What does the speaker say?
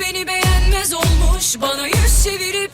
beni beğenmez olmuş. Bana yüz çevirip